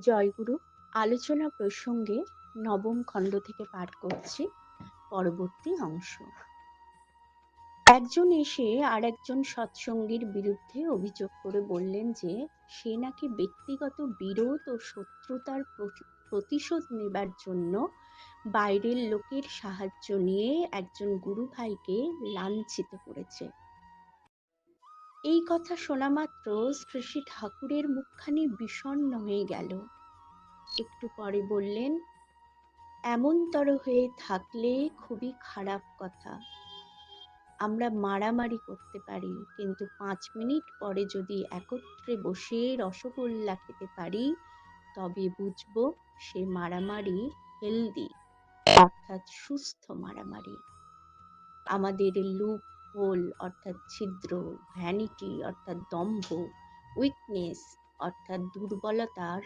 জয়গুরু আলোচনা প্রসঙ্গে নবম খণ্ড থেকে পাঠ করছি। পরবর্তী অংশ। একজন এসে আর একজন সৎসঙ্গীর বিরুদ্ধে অভিযোগ করে বললেন যে, সে নাকি ব্যক্তিগত বিরোধ ও শত্রুতার প্রতি- প্রতিশোধ নেবার জন্য বাইরের লোকের সাহায্য নিয়ে একজন গুরু ভাইকে লাঞ্ছিত করেছে। এই কথা শোনা মাত্র শ্রী শ্রী ঠাকুরের মুখখানি বিষণ্ণ হয়ে গেল। একটু পরে বললেন, এমনতর হয়ে থাকলে খুবই খারাপ কথা। আমরা মারামারি করতে পারি, কিন্তু পাঁচ মিনিট পরে যদি একত্রে বসে রসগোল্লা খেতে পারি, তবে বুঝব সে মারামারি হেলদি, অর্থাৎ সুস্থ মারামারি। আমাদের লুপ হোল অর্থাৎ ছিদ্র ভ্যানিটি অর্থাৎ দম্ভ উইকনেস অর্থাৎ দুর্বলতার